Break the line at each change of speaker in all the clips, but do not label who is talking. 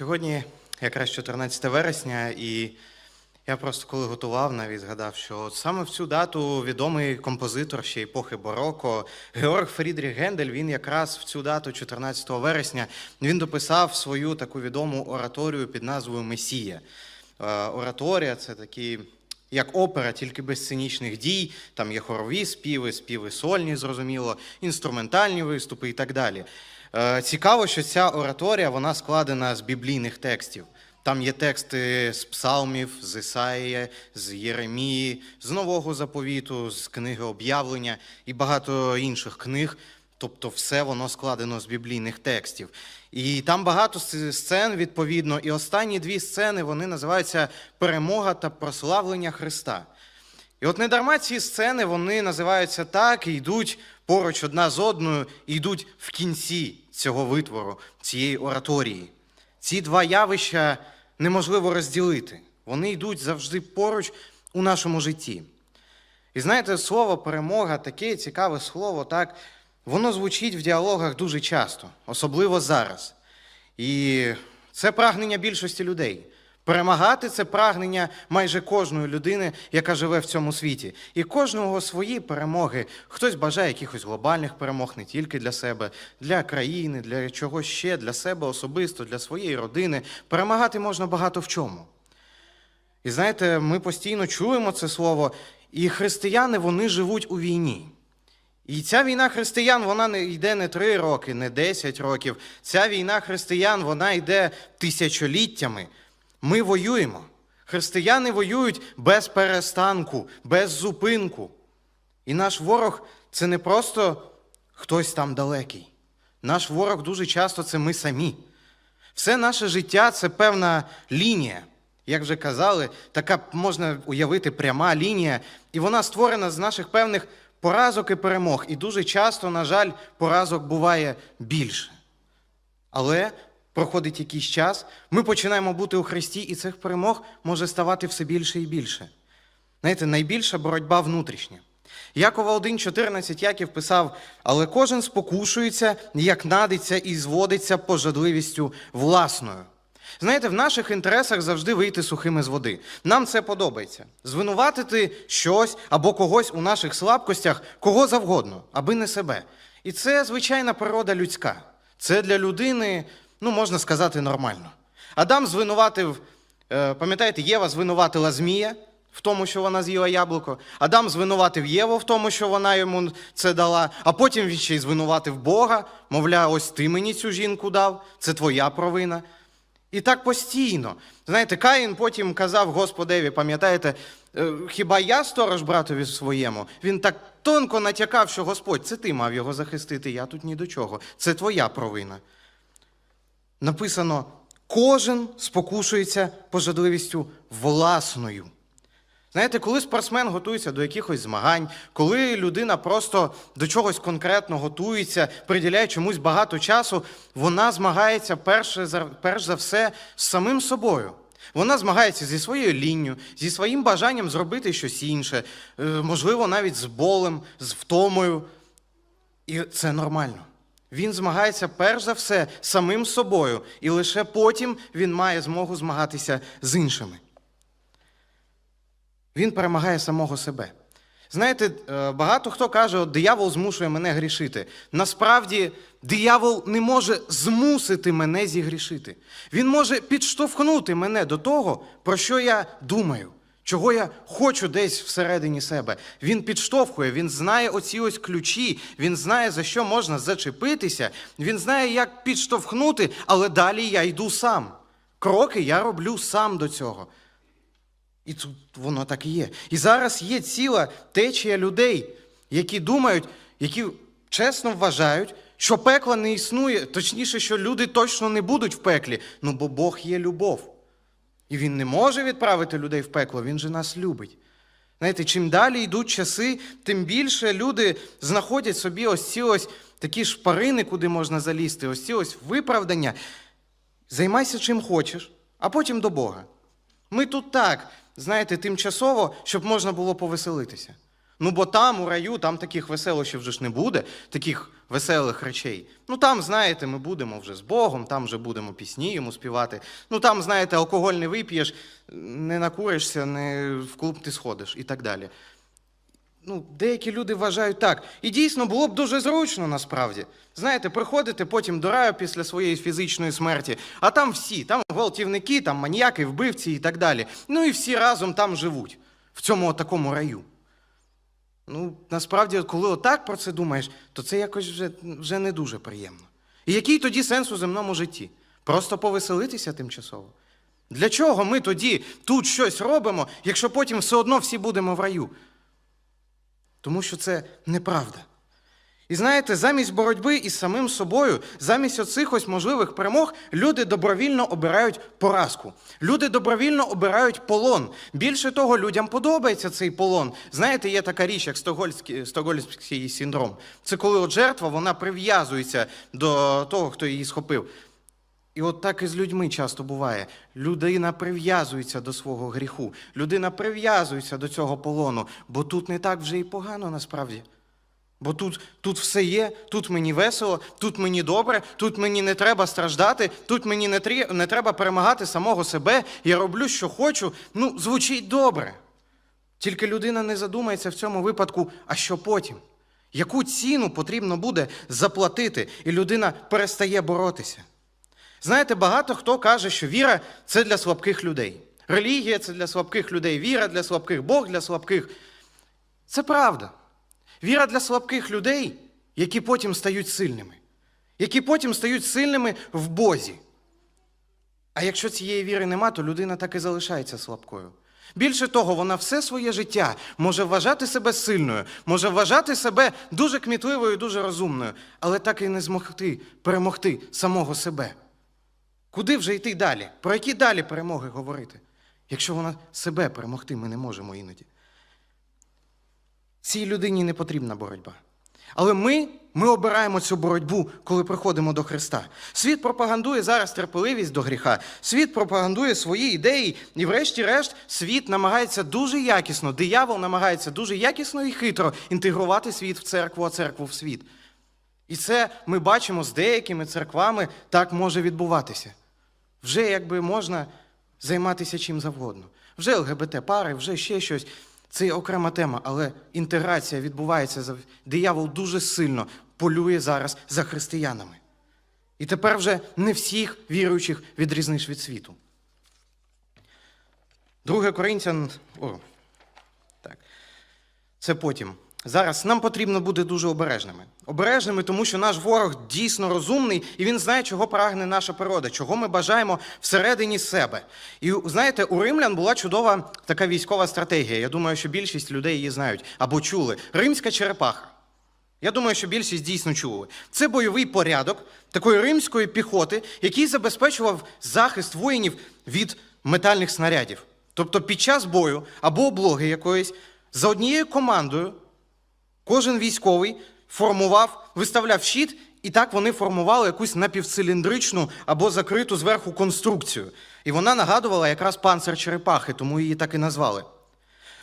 Сьогодні якраз 14 вересня, і я просто коли готував, навіть згадав, що саме в цю дату відомий композитор ще епохи бароко Георг Фрідріх Гендель, він якраз в цю дату, 14 вересня, він дописав свою таку відому ораторію під назвою Месія. Е, Ораторія це такі. Як опера, тільки без сценічних дій, там є хорові співи, співи сольні, зрозуміло, інструментальні виступи і так далі. Е, Цікаво, що ця ораторія вона складена з біблійних текстів. Там є тексти з псалмів, з Ісаїя, з Єремії, з Нового заповіту, з книги об'явлення і багато інших книг. Тобто, все воно складено з біблійних текстів. І там багато сцен, відповідно. І останні дві сцени вони називаються Перемога та прославлення Христа. І от недарма ці сцени вони називаються так і йдуть поруч одна з одною, і йдуть в кінці цього витвору, цієї ораторії. Ці два явища неможливо розділити. Вони йдуть завжди поруч у нашому житті. І знаєте, слово перемога таке цікаве слово, так, воно звучить в діалогах дуже часто, особливо зараз. І це прагнення більшості людей. Перемагати це прагнення майже кожної людини, яка живе в цьому світі. І кожного свої перемоги. Хтось бажає якихось глобальних перемог не тільки для себе, для країни, для чогось ще, для себе особисто, для своєї родини. Перемагати можна багато в чому. І знаєте, ми постійно чуємо це слово, і християни вони живуть у війні. І ця війна християн, вона не йде не три роки, не десять років. Ця війна християн, вона йде тисячоліттями. Ми воюємо. Християни воюють без перестанку, без зупинку. І наш ворог це не просто хтось там далекий. Наш ворог дуже часто це ми самі. Все наше життя це певна лінія. Як вже казали, така можна уявити пряма лінія, і вона створена з наших певних поразок і перемог. І дуже часто, на жаль, поразок буває більше. Але проходить якийсь час, ми починаємо бути у Христі, і цих перемог може ставати все більше і більше. Знаєте, найбільша боротьба внутрішня. Якова 1.14 Яків писав, але кожен спокушується, як надиться і зводиться пожадливістю власною. Знаєте, в наших інтересах завжди вийти сухими з води. Нам це подобається. Звинуватити щось або когось у наших слабкостях, кого завгодно, аби не себе. І це звичайна природа людська. Це для людини, ну можна сказати, нормально. Адам звинуватив, е, пам'ятаєте, Єва звинуватила Змія в тому, що вона з'їла яблуко. Адам звинуватив Єву в тому, що вона йому це дала, а потім він ще й звинуватив Бога, мовляв, ось ти мені цю жінку дав, це твоя провина. І так постійно. Знаєте, Каїн потім казав Господеві, пам'ятаєте, «Е, хіба я сторож братові своєму? Він так тонко натякав, що Господь, це ти мав його захистити, я тут ні до чого. Це твоя провина. Написано: кожен спокушується пожадливістю власною. Знаєте, коли спортсмен готується до якихось змагань, коли людина просто до чогось конкретно готується, приділяє чомусь багато часу, вона змагається перше за, перш за все з самим собою. Вона змагається зі своєю лінню, зі своїм бажанням зробити щось інше, е, можливо, навіть з болем, з втомою. І це нормально. Він змагається перш за все самим собою, і лише потім він має змогу змагатися з іншими. Він перемагає самого себе. Знаєте, е, багато хто каже, от диявол змушує мене грішити. Насправді, диявол не може змусити мене зігрішити. Він може підштовхнути мене до того, про що я думаю, чого я хочу десь всередині себе. Він підштовхує, він знає оці ось ключі, він знає, за що можна зачепитися, він знає, як підштовхнути, але далі я йду сам. Кроки я роблю сам до цього. І тут воно так і є. І зараз є ціла течія людей, які думають, які чесно вважають, що пекла не існує, точніше, що люди точно не будуть в пеклі. Ну бо Бог є любов. І Він не може відправити людей в пекло, Він же нас любить. Знаєте, чим далі йдуть часи, тим більше люди знаходять собі ось ці ось такі шпарини, куди можна залізти, ось ці ось виправдання. Займайся чим хочеш, а потім до Бога. Ми тут так, знаєте, тимчасово, щоб можна було повеселитися. Ну, бо там, у раю, там таких веселощів вже ж не буде, таких веселих речей. Ну там, знаєте, ми будемо вже з Богом, там вже будемо пісні йому співати. Ну там, знаєте, алкоголь не вип'єш, не накуришся, не в клуб ти сходиш і так далі. Ну, деякі люди вважають так. І дійсно було б дуже зручно насправді. Знаєте, приходити потім до раю після своєї фізичної смерті, а там всі, там гвалтівники, там маніяки, вбивці і так далі. Ну і всі разом там живуть, в цьому такому раю. Ну, насправді, коли отак про це думаєш, то це якось вже, вже не дуже приємно. І який тоді сенс у земному житті? Просто повеселитися тимчасово? Для чого ми тоді тут щось робимо, якщо потім все одно всі будемо в раю? Тому що це неправда. І знаєте, замість боротьби із самим собою, замість оцих ось можливих перемог, люди добровільно обирають поразку. Люди добровільно обирають полон. Більше того, людям подобається цей полон. Знаєте, є така річ, як стокгольмський синдром. Це коли от жертва вона прив'язується до того, хто її схопив. І от так і з людьми часто буває. Людина прив'язується до свого гріху, людина прив'язується до цього полону, бо тут не так вже і погано насправді. Бо тут, тут все є, тут мені весело, тут мені добре, тут мені не треба страждати, тут мені не, трі, не треба перемагати самого себе, я роблю, що хочу. Ну, звучить добре. Тільки людина не задумається в цьому випадку, а що потім? Яку ціну потрібно буде заплатити, і людина перестає боротися. Знаєте, багато хто каже, що віра це для слабких людей. Релігія це для слабких людей, віра для слабких, Бог для слабких. Це правда. Віра для слабких людей, які потім стають сильними, які потім стають сильними в Бозі. А якщо цієї віри нема, то людина так і залишається слабкою. Більше того, вона все своє життя може вважати себе сильною, може вважати себе дуже кмітливою, дуже розумною, але так і не змогти перемогти самого себе. Куди вже йти далі? Про які далі перемоги говорити? Якщо вона себе перемогти, ми не можемо іноді. Цій людині не потрібна боротьба. Але ми, ми обираємо цю боротьбу, коли приходимо до Христа. Світ пропагандує зараз терпеливість до гріха, світ пропагандує свої ідеї, і, врешті-решт, світ намагається дуже якісно, диявол намагається дуже якісно і хитро інтегрувати світ в церкву, а церкву в світ. І це ми бачимо з деякими церквами, так може відбуватися. Вже якби можна займатися чим завгодно. Вже ЛГБТ-пари, вже ще щось. Це є окрема тема, але інтеграція відбувається. Диявол дуже сильно полює зараз за християнами. І тепер вже не всіх віруючих відрізниш від світу. Друге Коринтян. О, так. Це потім. Зараз нам потрібно бути дуже обережними. Обережними, тому що наш ворог дійсно розумний, і він знає, чого прагне наша природа, чого ми бажаємо всередині себе. І знаєте, у римлян була чудова така військова стратегія. Я думаю, що більшість людей її знають або чули. Римська черепаха. Я думаю, що більшість дійсно чули. Це бойовий порядок такої римської піхоти, який забезпечував захист воїнів від метальних снарядів. Тобто під час бою або облоги якоїсь за однією командою кожен військовий формував, виставляв щит, і так вони формували якусь напівциліндричну або закриту зверху конструкцію. І вона нагадувала якраз панцир черепахи, тому її так і назвали.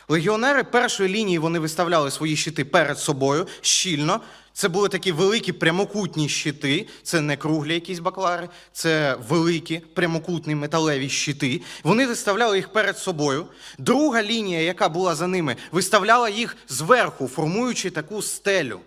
Легіонери першої лінії вони виставляли свої щити перед собою щільно. Це були такі великі прямокутні щити, це не круглі якісь баклари, це великі прямокутні металеві щити. Вони виставляли їх перед собою. Друга лінія, яка була за ними, виставляла їх зверху, формуючи таку стелю.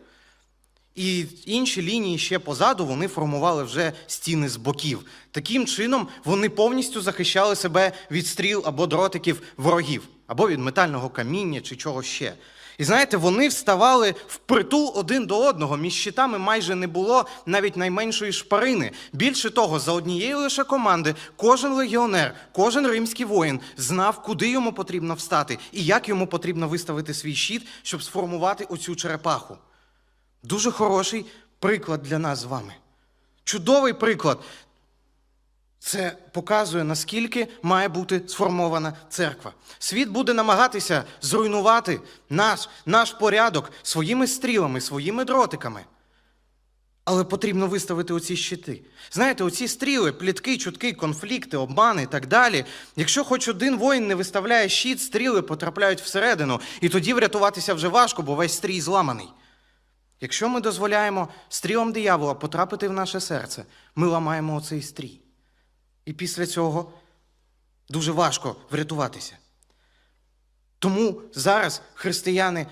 І інші лінії ще позаду вони формували вже стіни з боків. Таким чином вони повністю захищали себе від стріл або дротиків ворогів, або від метального каміння чи чого ще. І знаєте, вони вставали впритул один до одного. Між щитами майже не було навіть найменшої шпарини. Більше того, за однієї лише команди кожен легіонер, кожен римський воїн знав, куди йому потрібно встати і як йому потрібно виставити свій щит, щоб сформувати оцю черепаху. Дуже хороший приклад для нас з вами. Чудовий приклад. Це показує, наскільки має бути сформована церква. Світ буде намагатися зруйнувати наш, наш порядок своїми стрілами, своїми дротиками. Але потрібно виставити оці щити. Знаєте, оці стріли, плітки, чутки, конфлікти, обмани і так далі. Якщо хоч один воїн не виставляє щит, стріли потрапляють всередину, і тоді врятуватися вже важко, бо весь стрій зламаний. Якщо ми дозволяємо стрілам диявола потрапити в наше серце, ми ламаємо оцей стрій. І після цього дуже важко врятуватися. Тому зараз християни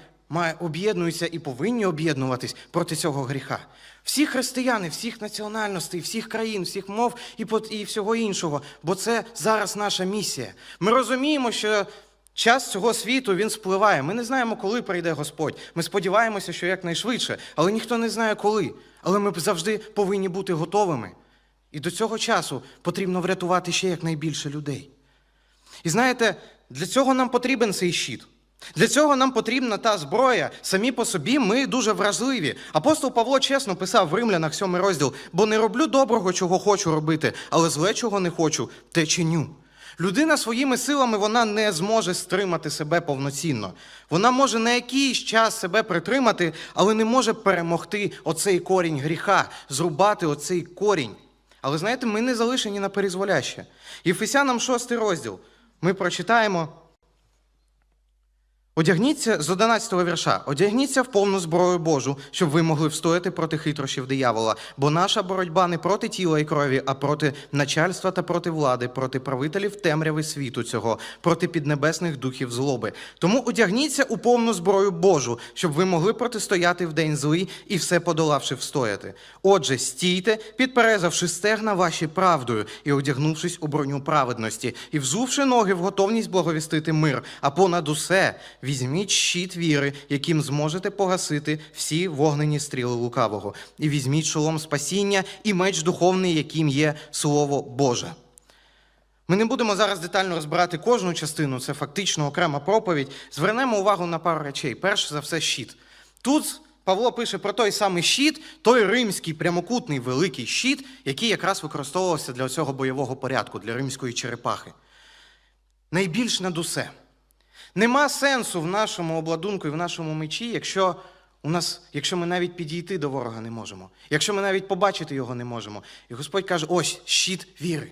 об'єднуються і повинні об'єднуватись проти цього гріха. Всі християни, всіх національностей, всіх країн, всіх мов і, і всього іншого, бо це зараз наша місія. Ми розуміємо, що час цього світу він спливає. Ми не знаємо, коли прийде Господь. Ми сподіваємося, що якнайшвидше, але ніхто не знає коли. Але ми завжди повинні бути готовими. І до цього часу потрібно врятувати ще якнайбільше людей. І знаєте, для цього нам потрібен цей щит. Для цього нам потрібна та зброя. Самі по собі ми дуже вразливі. Апостол Павло чесно писав в Римлянах 7 розділ: бо не роблю доброго, чого хочу робити, але зле, чого не хочу, те чиню. Людина своїми силами вона не зможе стримати себе повноцінно. Вона може на якийсь час себе притримати, але не може перемогти оцей корінь гріха, зрубати оцей корінь. Але знаєте, ми не залишені на перезволяще. Єфесянам 6 розділ. Ми прочитаємо. Одягніться з 11 вірша. Одягніться в повну зброю Божу, щоб ви могли встояти проти хитрощів диявола. Бо наша боротьба не проти тіла і крові, а проти начальства та проти влади, проти правителів темряви світу цього, проти піднебесних духів злоби. Тому одягніться у повну зброю Божу, щоб ви могли протистояти в день злий і все подолавши встояти. Отже, стійте, підперезавши стегна ваші правдою і одягнувшись у броню праведності, і взувши ноги в готовність благовістити мир, а понад усе візьміть щит віри, яким зможете погасити всі вогнені стріли лукавого, і візьміть шолом спасіння і меч духовний, яким є Слово Боже. Ми не будемо зараз детально розбирати кожну частину, це фактично окрема проповідь. Звернемо увагу на пару речей. Перш за все, щит. Тут Павло пише про той самий щит, той римський прямокутний великий щит, який якраз використовувався для цього бойового порядку, для римської черепахи. Найбільш над усе. Нема сенсу в нашому обладунку і в нашому мечі, якщо, у нас, якщо ми навіть підійти до ворога не можемо, якщо ми навіть побачити його не можемо. І Господь каже: ось щит віри.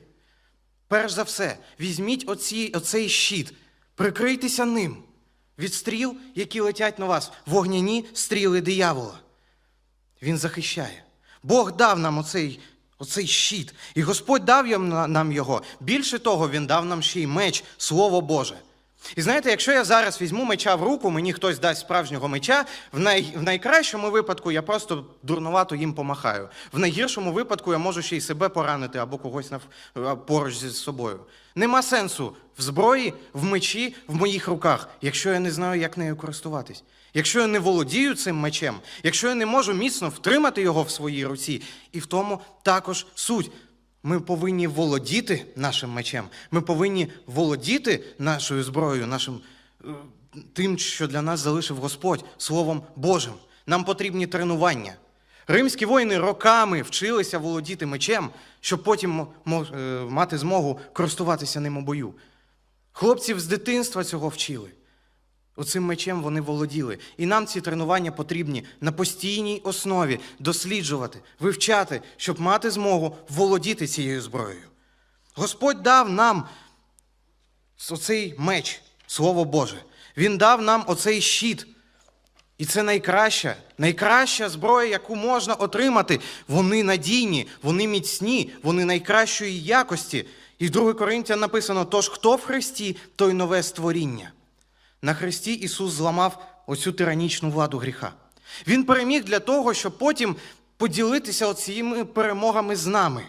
Перш за все, візьміть оці, оцей щит, прикрийтеся ним від стріл, які летять на вас, вогняні стріли диявола. Він захищає. Бог дав нам оцей, оцей щит, і Господь дав нам його. Більше того, Він дав нам ще й меч, Слово Боже. І знаєте, якщо я зараз візьму меча в руку, мені хтось дасть справжнього меча, в, най, в найкращому випадку я просто дурнувато їм помахаю. В найгіршому випадку я можу ще й себе поранити або когось нав... поруч зі собою. Нема сенсу в зброї, в мечі, в моїх руках, якщо я не знаю, як нею користуватись. Якщо я не володію цим мечем, якщо я не можу міцно втримати його в своїй руці, і в тому також суть. Ми повинні володіти нашим мечем. Ми повинні володіти нашою зброєю, нашим е, тим, що для нас залишив Господь, Словом Божим. Нам потрібні тренування. Римські воїни роками вчилися володіти мечем, щоб потім е, мати змогу користуватися ним у бою. Хлопців з дитинства цього вчили. Оцим мечем вони володіли. І нам ці тренування потрібні на постійній основі досліджувати, вивчати, щоб мати змогу володіти цією зброєю. Господь дав нам оцей меч, Слово Боже. Він дав нам оцей щит. І це найкраща, найкраща зброя, яку можна отримати. Вони надійні, вони міцні, вони найкращої якості. І в 2 Коринтян написано: тож хто в Христі, той нове створіння. На Христі Ісус зламав оцю тиранічну владу гріха. Він переміг для того, щоб потім поділитися оціми перемогами з нами.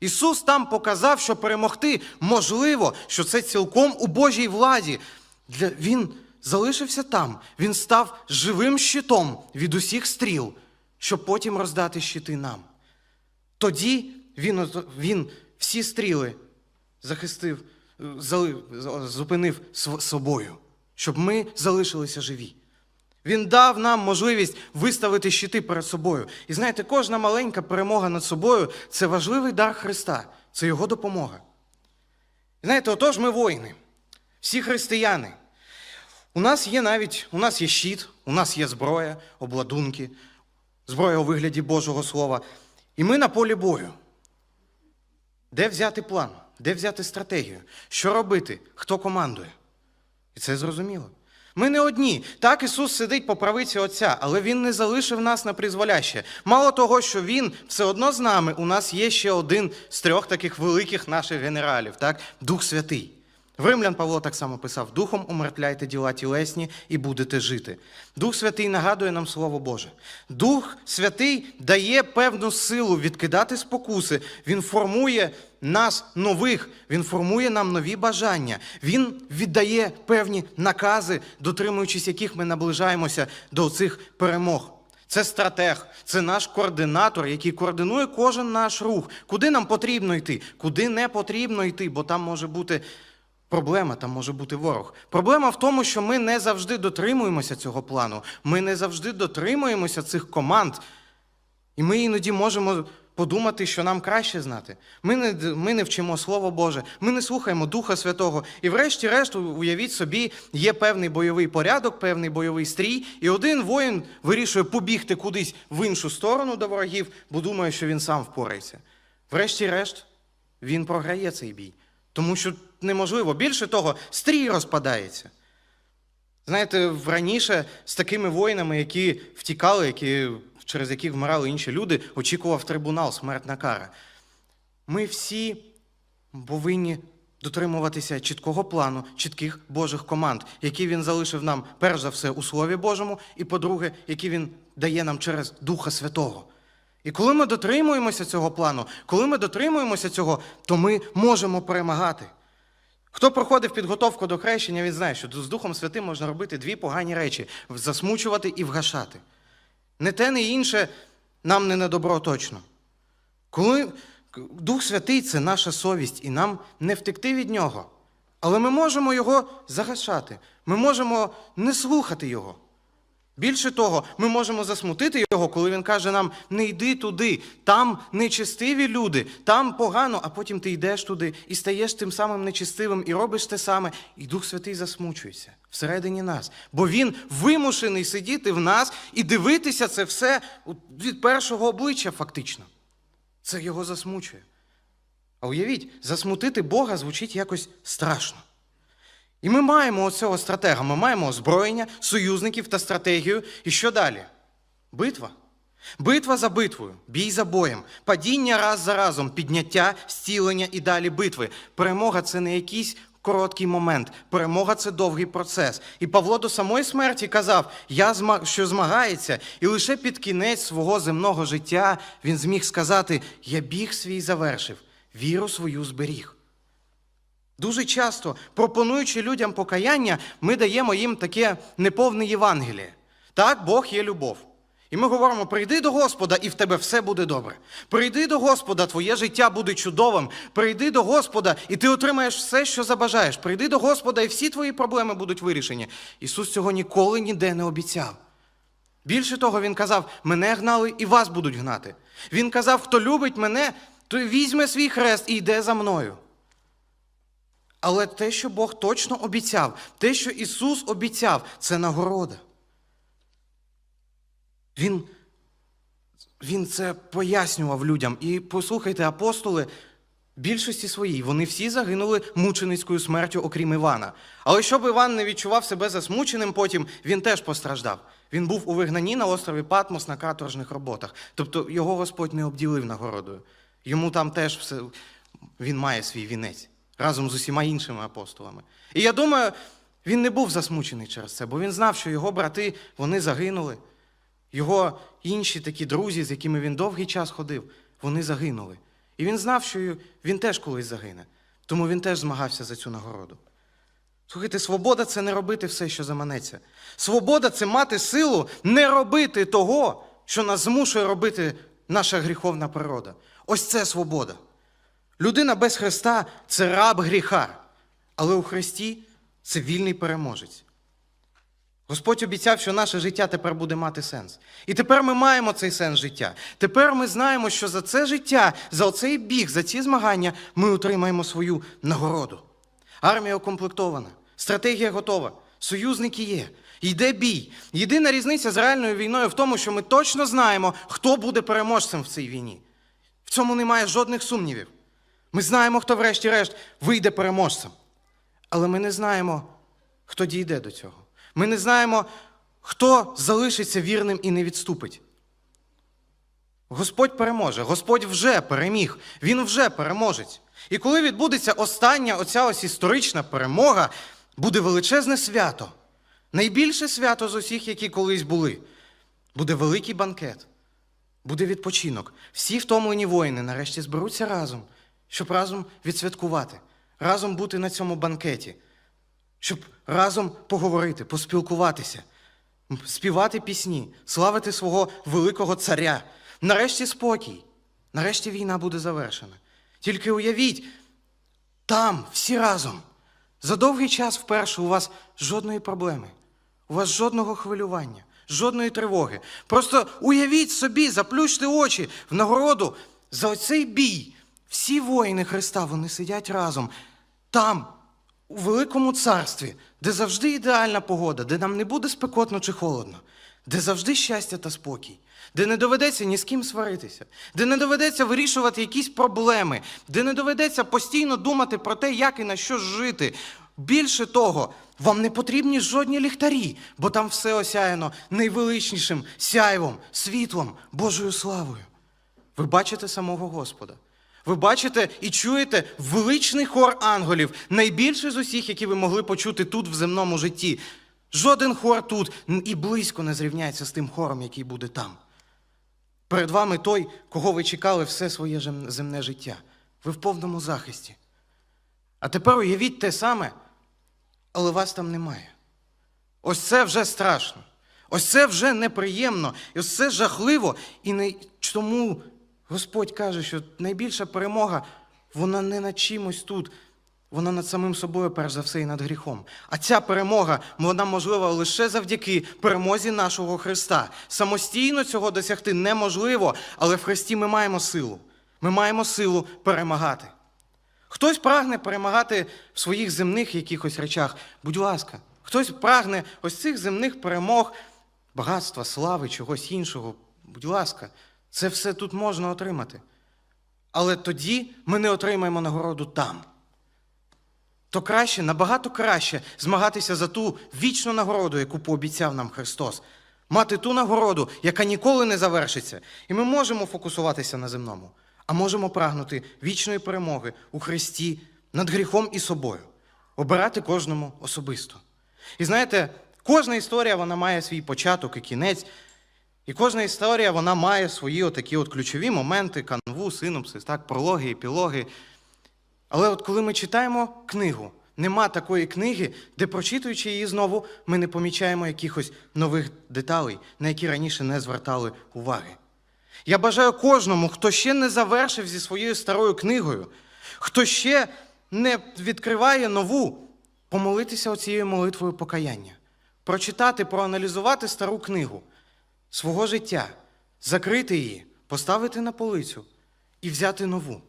Ісус там показав, що перемогти можливо, що це цілком у Божій владі. Він залишився там, він став живим щитом від усіх стріл, щоб потім роздати щити нам. Тоді він, він всі стріли захистив, е, зали- зупинив собою, щоб ми залишилися живі. Він дав нам можливість виставити щити перед собою. І знаєте, кожна маленька перемога над собою це важливий дар Христа, це Його допомога. І знаєте, отож ми воїни, всі християни. У нас є навіть у нас є щит, у нас є зброя, обладунки, зброя у вигляді Божого Слова. І ми на полі бою. Де взяти план? Де взяти стратегію? Що робити? Хто командує? І це зрозуміло. Ми не одні. Так Ісус сидить по правиці Отця, але Він не залишив нас на призволяще. Мало того, що Він все одно з нами, у нас є ще один з трьох таких великих наших генералів, так? Дух Святий. Римлян Павло так само писав: Духом умертвляйте діла тілесні і будете жити. Дух Святий нагадує нам Слово Боже. Дух Святий дає певну силу відкидати спокуси. Він формує нас нових, він формує нам нові бажання. Він віддає певні накази, дотримуючись яких ми наближаємося до цих перемог. Це стратег, це наш координатор, який координує кожен наш рух. Куди нам потрібно йти, куди не потрібно йти, бо там може бути проблема, там може бути ворог. Проблема в тому, що ми не завжди дотримуємося цього плану, ми не завжди дотримуємося цих команд. І ми іноді можемо подумати, що нам краще знати. Ми не, ми не вчимо Слово Боже, ми не слухаємо Духа Святого. І врешті-решт, уявіть собі, є певний бойовий порядок, певний бойовий стрій, і один воїн вирішує побігти кудись в іншу сторону до ворогів, бо думає, що він сам впорається. Врешті-решт, він програє цей бій. Тому що неможливо. Більше того, стрій розпадається. Знаєте, раніше з такими воїнами, які втікали, які, через яких вмирали інші люди, очікував трибунал, смертна кара. Ми всі повинні дотримуватися чіткого плану, чітких Божих команд, які він залишив нам, перш за все, у Слові Божому, і, по-друге, які він дає нам через Духа Святого. І коли ми дотримуємося цього плану, коли ми дотримуємося цього, то ми можемо перемагати. Хто проходив підготовку до хрещення, він знає, що з Духом Святим можна робити дві погані речі: засмучувати і вгашати. Не те, не інше нам не на добро точно. Коли Дух Святий це наша совість, і нам не втекти від нього. Але ми можемо його загашати, ми можемо не слухати його. Більше того, ми можемо засмутити його, коли він каже нам: не йди туди, там нечестиві люди, там погано, а потім ти йдеш туди і стаєш тим самим нечестивим і робиш те саме, і Дух Святий засмучується всередині нас. Бо він вимушений сидіти в нас і дивитися це все від першого обличчя, фактично. Це його засмучує. А уявіть, засмутити Бога звучить якось страшно. І ми маємо оцього стратега, ми маємо озброєння, союзників та стратегію. І що далі? Битва. Битва за битвою, бій за боєм, падіння раз за разом, підняття, зцілення і далі битви. Перемога це не якийсь короткий момент. Перемога це довгий процес. І Павло до самої смерті казав, я що змагається, і лише під кінець свого земного життя він зміг сказати: Я біг свій завершив, віру свою зберіг. Дуже часто, пропонуючи людям покаяння, ми даємо їм таке неповне Євангеліє. Так, Бог є любов. І ми говоримо: прийди до Господа, і в тебе все буде добре. Прийди до Господа, твоє життя буде чудовим. Прийди до Господа, і ти отримаєш все, що забажаєш. Прийди до Господа, і всі твої проблеми будуть вирішені. Ісус цього ніколи ніде не обіцяв. Більше того, Він казав: мене гнали і вас будуть гнати. Він казав, хто любить мене, той візьме свій хрест і йде за мною. Але те, що Бог точно обіцяв, те, що Ісус обіцяв, це нагорода. Він, він це пояснював людям. І послухайте, апостоли, більшості своїй, вони всі загинули мученицькою смертю, окрім Івана. Але щоб Іван не відчував себе засмученим потім, він теж постраждав. Він був у вигнанні на острові Патмос на каторжних роботах. Тобто його Господь не обділив нагородою. Йому там теж все, він має свій вінець разом з усіма іншими апостолами. І я думаю, він не був засмучений через це, бо він знав, що його брати вони загинули. Його інші такі друзі, з якими він довгий час ходив, вони загинули. І він знав, що він теж колись загине. Тому він теж змагався за цю нагороду. Слухайте, свобода це не робити все, що заманеться. Свобода це мати силу не робити того, що нас змушує робити наша гріховна природа. Ось це свобода. Людина без Христа це раб гріха, але у Христі це вільний переможець. Господь обіцяв, що наше життя тепер буде мати сенс. І тепер ми маємо цей сенс життя. Тепер ми знаємо, що за це життя, за оцей біг, за ці змагання ми отримаємо свою нагороду. Армія укомплектована, стратегія готова, союзники є. Йде бій. Єдина різниця з реальною війною в тому, що ми точно знаємо, хто буде переможцем в цій війні. В цьому немає жодних сумнівів. Ми знаємо, хто врешті-решт вийде переможцем. Але ми не знаємо, хто дійде до цього. Ми не знаємо, хто залишиться вірним і не відступить. Господь переможе, Господь вже переміг, Він вже переможець. І коли відбудеться остання оця ось історична перемога, буде величезне свято. Найбільше свято з усіх, які колись були. Буде великий банкет, буде відпочинок. Всі втомлені воїни нарешті зберуться разом, щоб разом відсвяткувати, разом бути на цьому банкеті, щоб разом поговорити, поспілкуватися, співати пісні, славити свого великого царя. Нарешті спокій. Нарешті війна буде завершена. Тільки уявіть, там, всі разом. За довгий час вперше у вас жодної проблеми, у вас жодного хвилювання, жодної тривоги. Просто уявіть собі, заплющте очі в нагороду за оцей бій. Всі воїни Христа вони сидять разом там, у великому царстві, де завжди ідеальна погода, де нам не буде спекотно чи холодно, де завжди щастя та спокій, де не доведеться ні з ким сваритися, де не доведеться вирішувати якісь проблеми, де не доведеться постійно думати про те, як і на що жити. Більше того, вам не потрібні жодні ліхтарі, бо там все осяяно найвеличнішим сяйвом, світлом, Божою славою. Ви бачите самого Господа. Ви бачите і чуєте величний хор ангелів, найбільший з усіх, які ви могли почути тут в земному житті. Жоден хор тут і близько не зрівняється з тим хором, який буде там. Перед вами той, кого ви чекали все своє земне життя. Ви в повному захисті. А тепер уявіть те саме, але вас там немає. Ось це вже страшно. Ось це вже неприємно. І ось це жахливо. І не... тому Господь каже, що найбільша перемога, вона не над чимось тут, вона над самим собою, перш за все, і над гріхом. А ця перемога, вона можлива лише завдяки перемозі нашого Христа. Самостійно цього досягти неможливо, але в Христі ми маємо силу. Ми маємо силу перемагати. Хтось прагне перемагати в своїх земних якихось речах. Будь ласка, хтось прагне ось цих земних перемог, багатства, слави, чогось іншого. Будь ласка, це все тут можна отримати. Але тоді ми не отримаємо нагороду там. То краще, набагато краще змагатися за ту вічну нагороду, яку пообіцяв нам Христос. Мати ту нагороду, яка ніколи не завершиться. І ми можемо фокусуватися на земному, а можемо прагнути вічної перемоги у Христі над гріхом і собою, обирати кожному особисто. І знаєте, кожна історія вона має свій початок і кінець. І кожна історія вона має свої отакі от ключові моменти, канву, синопсис, так, прологи, епілоги. Але от коли ми читаємо книгу, нема такої книги, де, прочитуючи її знову, ми не помічаємо якихось нових деталей, на які раніше не звертали уваги. Я бажаю кожному, хто ще не завершив зі своєю старою книгою, хто ще не відкриває нову, помолитися оцією молитвою покаяння, прочитати, проаналізувати стару книгу свого життя, закрити її, поставити на полицю і взяти нову.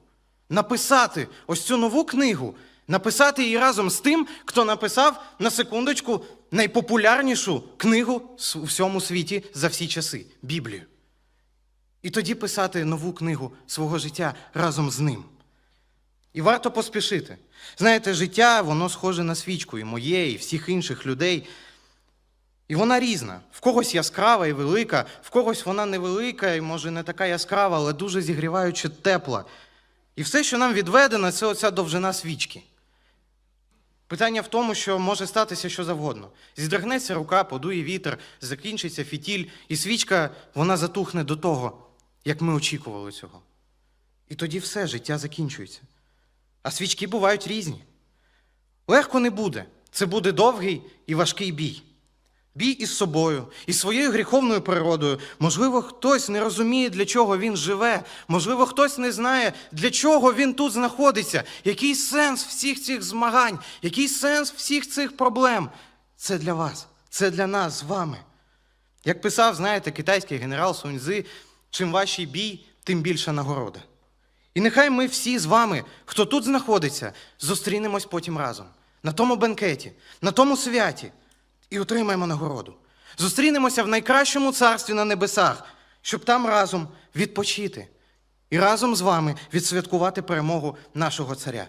Написати ось цю нову книгу, написати її разом з тим, хто написав на секундочку найпопулярнішу книгу у всьому світі за всі часи Біблію. І тоді писати нову книгу свого життя разом з ним. І варто поспішити. Знаєте, життя, воно схоже на свічку, і моє, і всіх інших людей. І вона різна. В когось яскрава і велика, в когось вона невелика і, може, не така яскрава, але дуже зігріваючи тепла. І все, що нам відведено, це оця довжина свічки. Питання в тому, що може статися що завгодно. Зідригнеться рука, подує вітер, закінчиться фітіль, і свічка вона затухне до того, як ми очікували цього. І тоді все життя закінчується. А свічки бувають різні. Легко не буде. Це буде довгий і важкий бій. Бій із собою, із своєю гріховною природою. Можливо, хтось не розуміє, для чого він живе. Можливо, хтось не знає, для чого він тут знаходиться. Який сенс всіх цих змагань, який сенс всіх цих проблем. Це для вас, це для нас з вами. Як писав, знаєте, китайський генерал Суньзи, чим важчий бій, тим більша нагорода. І нехай ми всі з вами, хто тут знаходиться, зустрінемось потім разом, на тому бенкеті, на тому святі. І отримаємо нагороду. Зустрінемося в найкращому царстві на небесах, щоб там разом відпочити і разом з вами відсвяткувати перемогу нашого царя.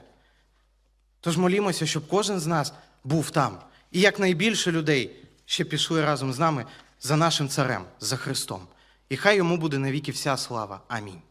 Тож молімося, щоб кожен з нас був там, і якнайбільше людей ще пішли разом з нами за нашим царем, за Христом. І хай йому буде навіки вся слава. Амінь.